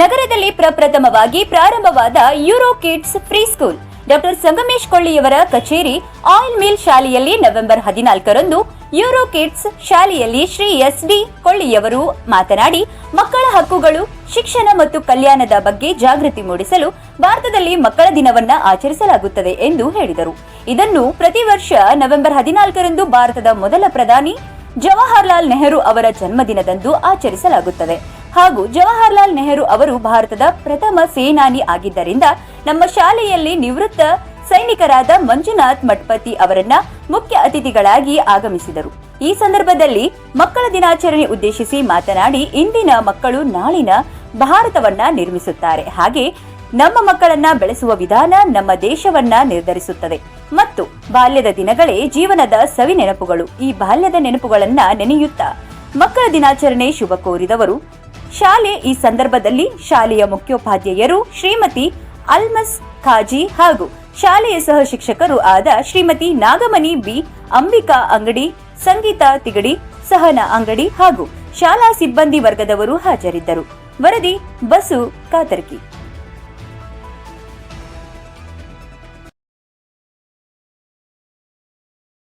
ನಗರದಲ್ಲಿ ಪ್ರಪ್ರಥಮವಾಗಿ ಪ್ರಾರಂಭವಾದ euro kids pre school. Doctor Sangamesh ಕೊಳ್ಳಿಯವರ ಕಚೇರಿ ಆಯಿಲ್ ಮಿಲ್ ಶಾಲೆಯಲ್ಲಿ ನವೆಂಬರ್ ಹದಿನಾಲ್ಕರಂದು ಯೂರೋ ಕಿಡ್ಸ್ ಶಾಲೆಯಲ್ಲಿ ಶ್ರೀ ಎಸ್ ಡಿ ಕೊಳ್ಳಿಯವರು ಮಾತನಾಡಿ, ಮಕ್ಕಳ ಹಕ್ಕುಗಳು, ಶಿಕ್ಷಣ ಮತ್ತು ಕಲ್ಯಾಣದ ಬಗ್ಗೆ ಜಾಗೃತಿ ಮೂಡಿಸಲು ಭಾರತದಲ್ಲಿ ಮಕ್ಕಳ ದಿನವನ್ನ ಆಚರಿಸಲಾಗುತ್ತದೆ ಎಂದು ಹೇಳಿದರು. ಇದನ್ನು ಪ್ರತಿ ವರ್ಷ ನವೆಂಬರ್ ಹದಿನಾಲ್ಕರಂದು ಭಾರತದ ಮೊದಲ ಪ್ರಧಾನಿ ಜವಾಹರ್ಲಾಲ್ ನೆಹರು ಅವರ ಜನ್ಮದಿನದಂದು ಆಚರಿಸಲಾಗುತ್ತದೆ. ಹಾಗೂ ಜವಾಹರ್ಲಾಲ್ ನೆಹರು ಅವರು ಭಾರತದ ಪ್ರಥಮ ಸೇನಾನಿ ಆಗಿದ್ದರಿಂದ ನಮ್ಮ ಶಾಲೆಯಲ್ಲಿ ನಿವೃತ್ತ ಸೈನಿಕರಾದ ಮಂಜುನಾಥ್ ಮಠಪತಿ ಅವರನ್ನ ಮುಖ್ಯ ಅತಿಥಿಗಳಾಗಿ ಆಗಮಿಸಿದರು. ಈ ಸಂದರ್ಭದಲ್ಲಿ ಮಕ್ಕಳ ದಿನಾಚರಣೆ ಉದ್ದೇಶಿಸಿ ಮಾತನಾಡಿ, ಇಂದಿನ ಮಕ್ಕಳು ನಾಳಿನ ಭಾರತವನ್ನ ನಿರ್ಮಿಸುತ್ತಾರೆ. ಹಾಗೆ ನಮ್ಮ ಮಕ್ಕಳನ್ನ ಬೆಳೆಸುವ ವಿಧಾನ ನಮ್ಮ ದೇಶವನ್ನ ನಿರ್ಧರಿಸುತ್ತದೆ. ಮತ್ತು ಬಾಲ್ಯದ ದಿನಗಳೇ ಜೀವನದ ಸವಿ ನೆನಪುಗಳು ಈ ಬಾಲ್ಯದ ನೆನಪುಗಳನ್ನ ನೆನೆಯುತ್ತಾ ಮಕ್ಕಳ ದಿನಾಚರಣೆ ಶುಭ ಕೋರಿದವರು ಶಾಲೆ ಈ ಸಂದರ್ಭದಲ್ಲಿ ಶಾಲೆಯ ಮುಖ್ಯೋಪಾಧ್ಯಾಯರು ಶ್ರೀಮತಿ ಅಲ್ಮಸ್ ಖಾಜಿ ಹಾಗೂ ಶಾಲೆಯ ಸಹ ಶಿಕ್ಷಕರು ಆದ ಶ್ರೀಮತಿ ನಾಗಮಣಿ ಬಿ. ಅಂಬಿಕಾ ಅಂಗಡಿ, ಸಂಗೀತ ತಿಗಡಿ, ಸಹನ ಅಂಗಡಿ ಹಾಗೂ ಶಾಲಾ ಸಿಬ್ಬಂದಿ ವರ್ಗದವರು ಹಾಜರಿದ್ದರು. ವರದಿ ಬಸು ಕಾತರ್ಕಿ.